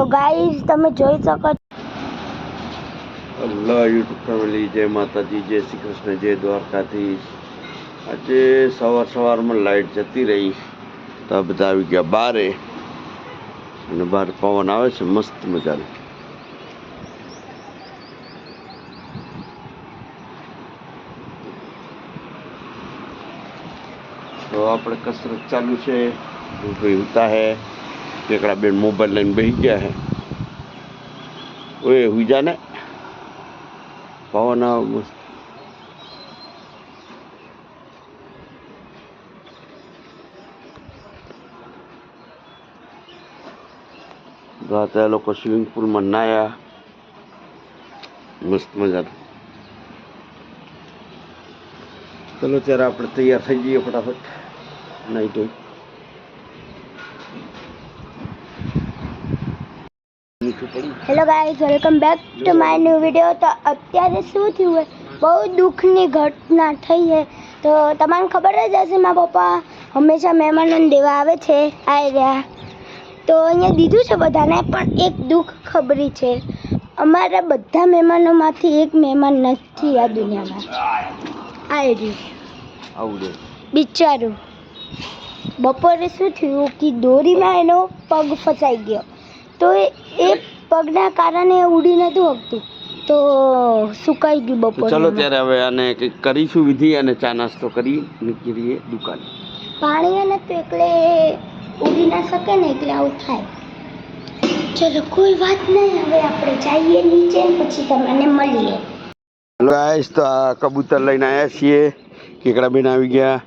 તો ગાઈસ તમે જોઈ શકો અલ્લાહ યુટ્યુબ ફેમિલી જય માતાજી, જય શ્રી કૃષ્ણ, જય દ્વારકાધીશ. આજે સવાર સવારમાં લાઈટ જતી રહી. તો બધા આવી ગયા બારે. અને બહાર પવન આવે છે, મસ્ત મજાનું. તો આપણે કસરત ચાલુ છે. ભાઈ ઉતા હે. કેકડા બેન મોબાઈલ લઈને બેસી ગયા હે. ઓએ હુઈ જા ને. પવન રાતે લોકો સ્વિમિંગ પુલમાં નાયા. મસ્ત મજાનું ચલો, ત્યારે આપણે તૈયાર થઈ જઈએ ફટાફટ. નાઈ ધોઈ મીઠું પડ્યું hello guys welcome back to my new video તો અત્યારે શું થયું હોય બહુ દુઃખની ઘટના થઈ છે તો તમને ખબર જ હશે મારા પપ્પા હંમેશા મહેમાનોને દેવા આવે છે આવી રહ્યા. તો અહીંયા દીધું છે બધાને પણ એક દુઃખ ખબરી છે. અમારા બધા મહેમાનોમાંથી એક મહેમાન નથી આ દુનિયામાં. આવી રહ્યું. બિચારું. બપોરે શું થયું? કે દોરીમાં એનો પગ ફસાઈ ગયો. તો એ પગના કારણે ઉડી નહોતું શકતું તો સુકાઈ ગયું બપોર ચલો ત્યારે હવે આને કંઈક કરીશું વિધિ અને ચા નાસ્તો કરી નીકળીએ દુકાન. પાણી અને તો એટલે ઉડી ના શકે ને એટલે આવું થાય. ચલો કોઈ વાત નહીં હવે આપણે જઈએ નીચે પછી તમને મળીએ. હેલો ગાઈસ તો આ કબૂતર લઈને આવ્યા છીએ. કેકડા બેન આવી ગયા.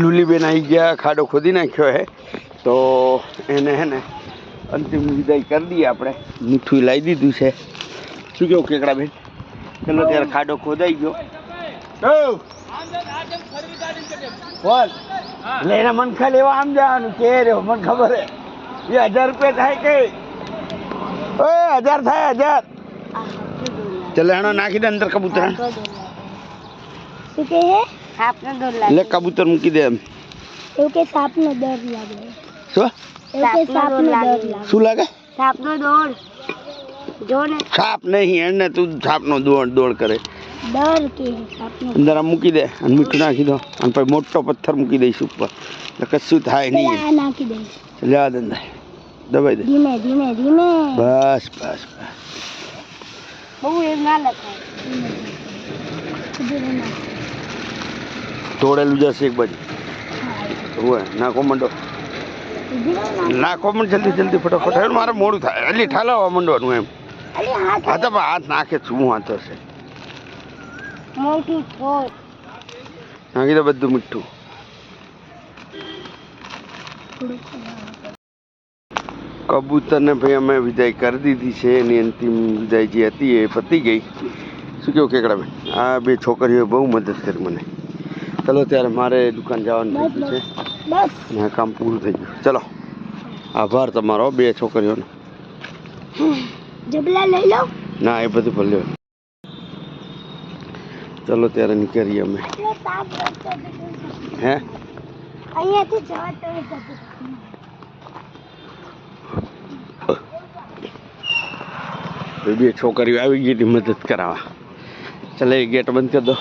લુલીબેન આવી ગયા. ખાડો ખોદી નાખ્યો હે. તો એને હે ને અંતિમ વિદાય કરી દઈએ આપણે. મીઠું લાવી દીધું છે. શું કેવું કેકડા બેન? ચલો ત્યારે ખાડો ખોદાઈ ગયો. ઓ! બોલ. એટલે એના ખાલી એવા આમ જવાનું. કે રહ્યો મને ખબર હે. એ હજાર રૂપિયા થાય કે? ઓય હજાર થાય હજાર. ચલો એનો નાખી દે અંદર કબૂતર. શું કહે હે સાપનો ડર એટલે કબૂતર મૂકી દે એમ. એવું કે સાપનો ડર લાગે. શું? એવું કે સાપનો ડર લાગે. શું લાગે? સાપનો દોડ જો ને સાપ નહીં એને તું સાપનો દોડ દોડ કરે. ડર કે સાપનો અંદર આમ મૂકી દે અને મીઠું નાખી દો. અને પછી મોટો પથ્થર મૂકી દઈશ ઉપર. એટલે કશું થાય પેલા નહીં આ નાખી દઈશ. લ્યા દે અંદર દબાઈ દે. ધીમે ધીમે ધીમે. બસ બસ બસ. બહુ એમ ના લખાય. ધીમે નાખ. તોડેલું જશે એક બાજુ. હોય નાખો મંડો. ધીમે નાખ. પણ જલ્દી જલ્દી ફટાફટ. હવે મારે મોડું થાય. એટલે ઠાલવવા માંડવાનું એમ. હા તો હાથ નાખે શું હાથ છે. નાખી દો બધું મીઠું. કબૂતરને ભાઈ અમે વિદાય કરી દીધી છે. એની અંતિમ વિદાય જે હતી એ પતી ગઈ. શું કેવું કેકડા બેન આ બે છોકરીઓ બહુ મદદ કરી મને. ચલો ત્યારે મારે દુકાન જવાનું છે. બસ. ને કામ પૂરું થઈ ગયું. ચલો. આભાર તમારો બે છોકરીઓનો. જબલા લઈ લો. ના એ બધું ભલે. ચલો ત્યારે નીકળીએ અમે. હે? અહીંયાથી જવા તો બે છોકરીઓ આવી ગઈ હતી મદદ કરાવવા. ચાલે ગેટ બંધ કરી દો.